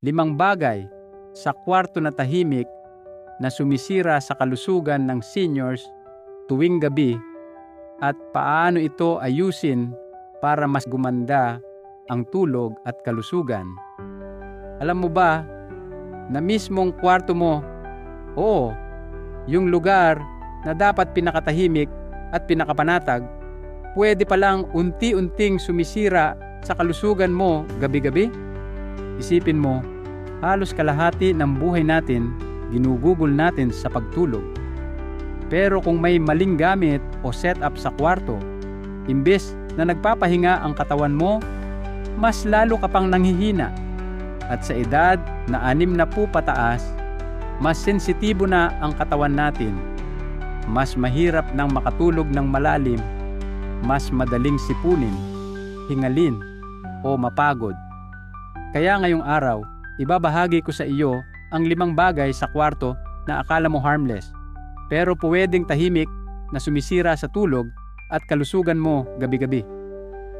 Limang bagay sa kwarto na tahimik na sumisira sa kalusugan ng seniors tuwing gabi at paano ito ayusin para mas gumanda ang tulog at kalusugan. Alam mo ba na mismong kwarto mo, oo, yung lugar na dapat pinakatahimik at pinakapanatag, pwede palang unti-unting sumisira sa kalusugan mo gabi-gabi? Isipin mo, halos kalahati ng buhay natin ginugugol natin sa pagtulog. Pero kung may maling gamit o setup sa kwarto, imbes na nagpapahinga ang katawan mo, mas lalo ka pang nanghihina. At sa edad na anim na po pataas, mas sensitibo na ang katawan natin. Mas mahirap nang makatulog ng malalim, mas madaling sipunin, hingalin, o mapagod. Kaya ngayong araw, ibabahagi ko sa iyo ang limang bagay sa kwarto na akala mo harmless pero pwedeng tahimik na sumisira sa tulog at kalusugan mo gabi-gabi.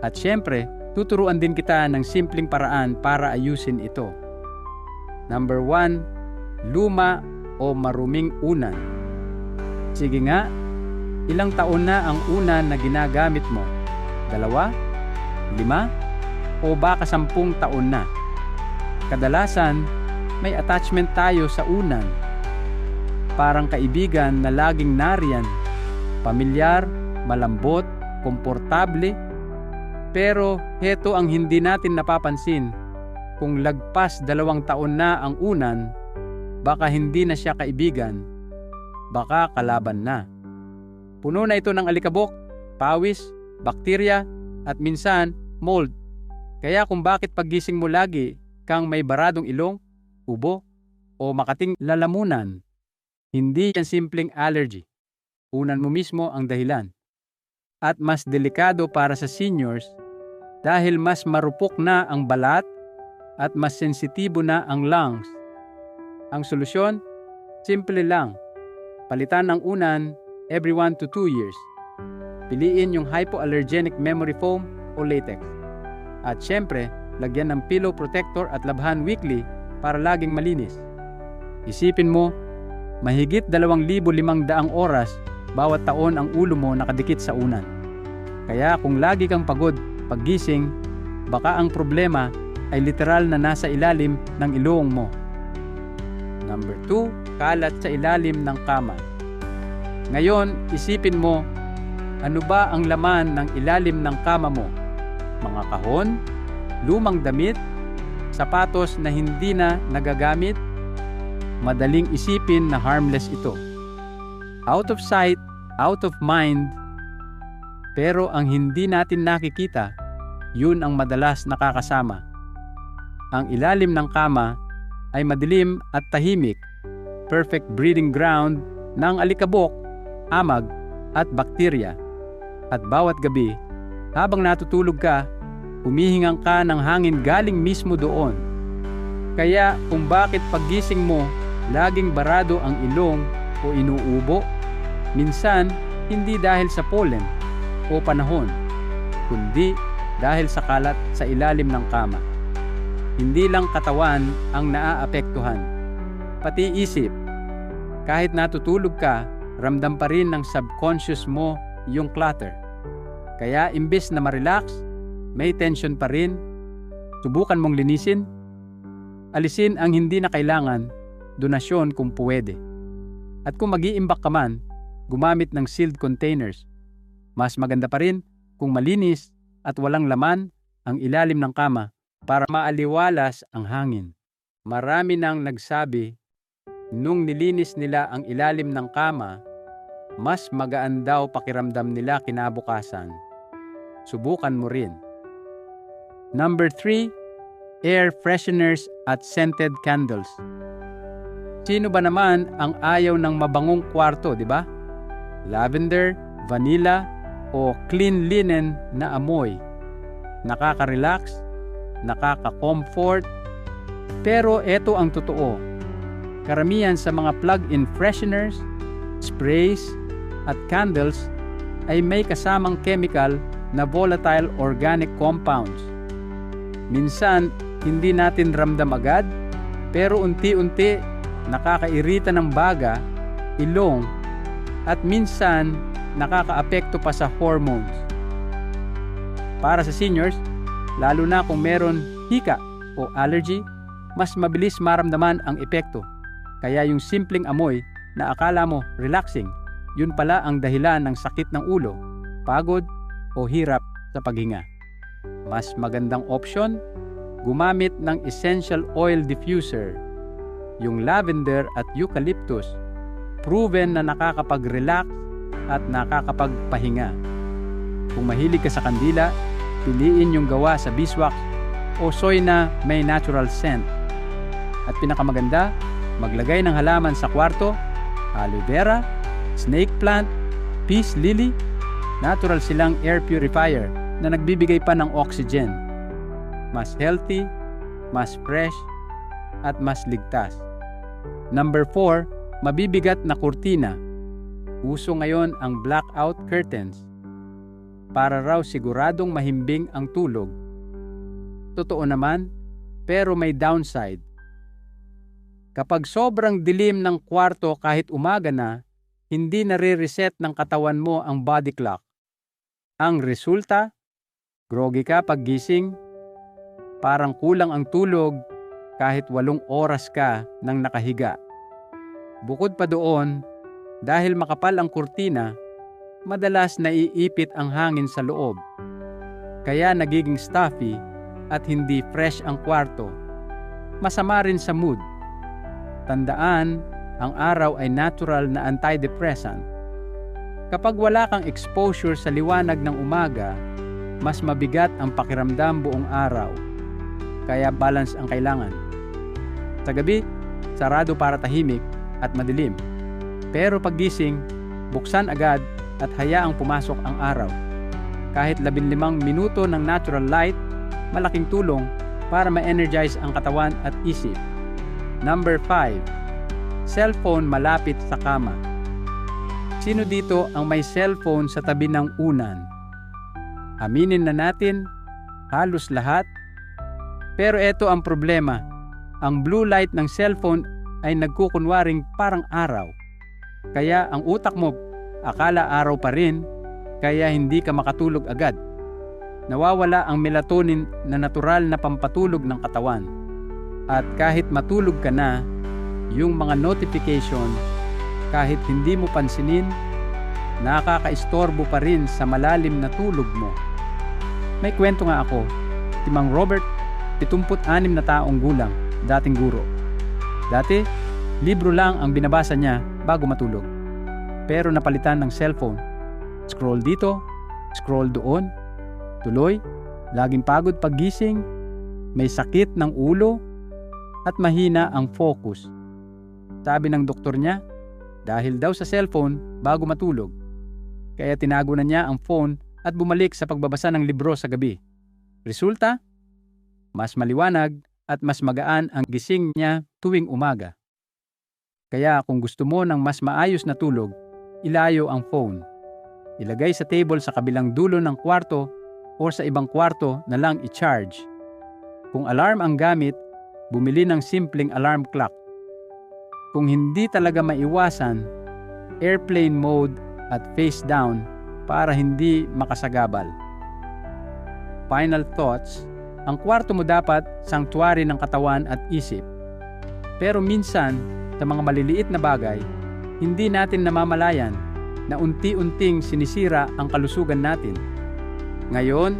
At syempre, tuturuan din kita ng simpleng paraan para ayusin ito. Number 1, luma o maruming unan. Sige nga, ilang taon na ang unan na ginagamit mo? Dalawa? Lima? O baka sampung taon na? Kadalasan, may attachment tayo sa unan parang kaibigan na laging nariyan. Pamilyar, malambot, komportable. Pero heto ang hindi natin napapansin. Kung lagpas dalawang taon na ang unan, baka hindi na siya kaibigan. Baka kalaban na. Puno na ito ng alikabok, pawis, bakterya, at minsan mold. Kaya kung bakit paggising mo lagi kang may baradong ilong, ubo, o makating lalamunan, hindi yan simpleng allergy. Unan mo mismo ang dahilan. At mas delikado para sa seniors dahil mas marupok na ang balat at mas sensitibo na ang lungs. Ang solusyon? Simple lang. Palitan ang unan every 1 to 2 years. Piliin yung hypoallergenic memory foam o latex. At syempre, lagyan ng pillow protector at labhan weekly para laging malinis. Isipin mo, Mahigit 2,500 oras bawat taon ang ulo mo nakadikit sa unan. Kaya kung lagi kang pagod paggising, baka ang problema ay literal na nasa ilalim ng ilong mo. Number 2, kalat sa ilalim ng kama. Ngayon, isipin mo, ano ba ang laman ng ilalim ng kama mo? Mga kahon, lumang damit, sapatos na hindi na nagagamit, madaling isipin na harmless ito. Out of sight, out of mind, pero ang hindi natin nakikita, yun ang madalas nakakasama. Ang ilalim ng kama ay madilim at tahimik, perfect breeding ground ng alikabok, amag at bakterya. At bawat gabi, habang natutulog ka, humihingang ka ng hangin galing mismo doon. Kaya kung bakit paggising mo laging barado ang ilong o inuubo, minsan hindi dahil sa pollen o panahon, kundi dahil sa kalat sa ilalim ng kama. Hindi lang katawan ang naaapektuhan, pati isip. Kahit natutulog ka, ramdam pa rin ng subconscious mo yung clutter. Kaya imbes na ma-relax, may tension pa rin, subukan mong linisin, alisin ang hindi na kailangan donasyon kung pwede. At kung mag iimbak ka man, gumamit ng sealed containers. Mas maganda pa rin kung malinis at walang laman ang ilalim ng kama para maaliwalas ang hangin. Marami nang nagsabi, nung nilinis nila ang ilalim ng kama, mas magaan daw pakiramdam nila kinabukasan. Subukan mo rin. Number 3, air fresheners at scented candles. Sino ba naman ang ayaw ng mabangong kwarto, di ba? Lavender, vanilla, o clean linen na amoy. Nakaka-relax, nakaka-comfort, pero ito ang totoo. Karamihan sa mga plug-in fresheners, sprays, at candles ay may kasamang chemical na volatile organic compounds. Minsan, hindi natin ramdam agad Pero unti-unti nakakairita ng baga, ilong, at minsan nakakaapekto pa sa hormones. Para sa seniors, lalo na kung meron hika o allergy, mas mabilis maramdaman ang epekto. Kaya yung simpleng amoy na akala mo relaxing, yun pala ang dahilan ng sakit ng ulo, pagod o hirap sa paghinga. Mas magandang option, gumamit ng essential oil diffuser. Yung lavender at eucalyptus, proven na nakakapag-relax at nakakapagpahinga. Kung mahilig ka sa kandila, piliin yung gawa sa beeswax o soy na may natural scent. At pinakamaganda, maglagay ng halaman sa kwarto, aloe vera, snake plant, peace lily, natural silang air purifier na nagbibigay pa ng oxygen. Mas healthy, mas fresh, at mas ligtas. Number 4, mabibigat na kurtina. Uso ngayon ang blackout curtains para raw siguradong mahimbing ang tulog. Totoo naman, pero may downside. Kapag sobrang dilim ng kwarto kahit umaga na, hindi nare-reset ng katawan mo ang body clock. Ang resulta, groggy ka pag gising, parang kulang ang tulog kahit walong oras ka nang nakahiga. Bukod pa doon, dahil makapal ang kurtina, madalas naiipit ang hangin sa loob. Kaya nagiging stuffy at hindi fresh ang kwarto. Masama rin sa mood. Tandaan, ang araw ay natural na antidepressant. Kapag wala kang exposure sa liwanag ng umaga, mas mabigat ang pakiramdam buong araw. Kaya balance ang kailangan. Sa gabi, sarado para tahimik at madilim. Pero paggising, buksan agad at hayaang pumasok ang araw. Kahit 15 minuto ng natural light, malaking tulong para ma-energize ang katawan at isip. Number 5 cellphone malapit sa kama. Sino dito ang may cellphone sa tabi ng unan? Aminin na natin, halos lahat. Pero ito ang problema. Ang blue light ng cellphone ay nagkukunwaring parang araw. Kaya ang utak mo akala araw pa rin, kaya hindi ka makatulog agad. Nawawala ang melatonin na natural na pampatulog ng katawan. At kahit matulog ka na, yung mga notification kahit hindi mo pansinin, nakakaistorbo pa rin sa malalim na tulog mo. May kwento nga ako, si Mang Robert, 76 na taong gulang, dating guro. Dati, libro lang ang binabasa niya bago matulog. Pero napalitan ng cellphone. Scroll dito, scroll doon. Tuloy, laging pagod paggising, may sakit ng ulo, at mahina ang focus. Sabi ng doktor niya, dahil daw sa cellphone bago matulog. Kaya tinago na niya ang phone at bumalik sa pagbabasa ng libro sa gabi. Resulta? Mas maliwanag at mas magaan ang gising niya tuwing umaga. Kaya kung gusto mo ng mas maayos na tulog, ilayo ang phone. Ilagay sa table sa kabilang dulo ng kwarto o sa ibang kwarto na lang i-charge. Kung alarm ang gamit, bumili ng simpleng alarm clock kung hindi talaga maiwasan, airplane mode at face down para hindi makasagabal. Final thoughts, ang kwarto mo dapat sanctuary ng katawan at isip. Pero minsan, sa mga maliliit na bagay, hindi natin namamalayan na unti-unting sinisira ang kalusugan natin. Ngayon,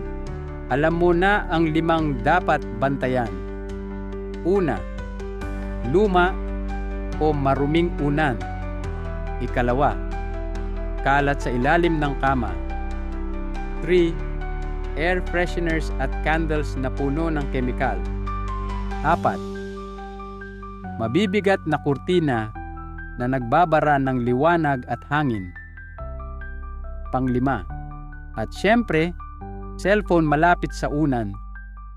alam mo na ang limang dapat bantayan. Una, luma o maruming unan. Ikalawa, kalat sa ilalim ng kama. 3. Air fresheners at candles na puno ng kemikal. 4. Mabibigat na kurtina na nagbabara ng liwanag at hangin. Panglima. At syempre, cellphone malapit sa unan.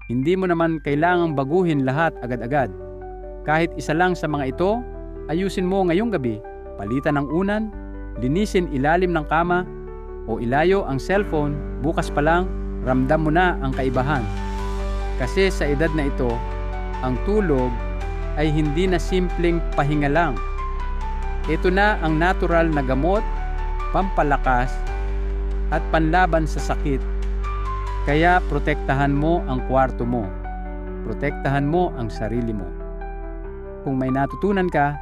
Hindi mo naman kailangang baguhin lahat agad-agad. Kahit isa lang sa mga ito Ayusin mo ngayong gabi, palitan ng unan, linisin ilalim ng kama, o ilayo ang cellphone, bukas pa lang, ramdam mo na ang kaibahan. Kasi sa edad na ito, ang tulog ay hindi na simpleng pahinga lang. Ito na ang natural na gamot, pampalakas, at panlaban sa sakit. Kaya protektahan mo ang kwarto mo. Protektahan mo ang sarili mo. Kung may natutunan ka,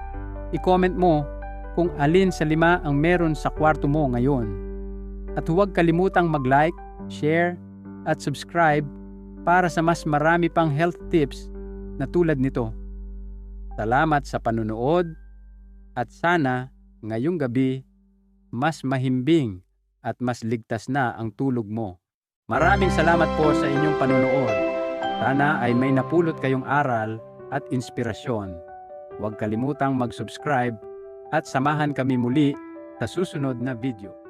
i-comment mo kung alin sa lima ang meron sa kwarto mo ngayon. At huwag kalimutang mag-like, share, at subscribe para sa mas marami pang health tips na tulad nito. Salamat sa panunood at sana ngayong gabi mas mahimbing at mas ligtas na ang tulog mo. Maraming salamat po sa inyong panunood. Sana ay may napulot kayong aral at inspirasyon. Huwag kalimutang mag-subscribe at samahan kami muli sa susunod na video.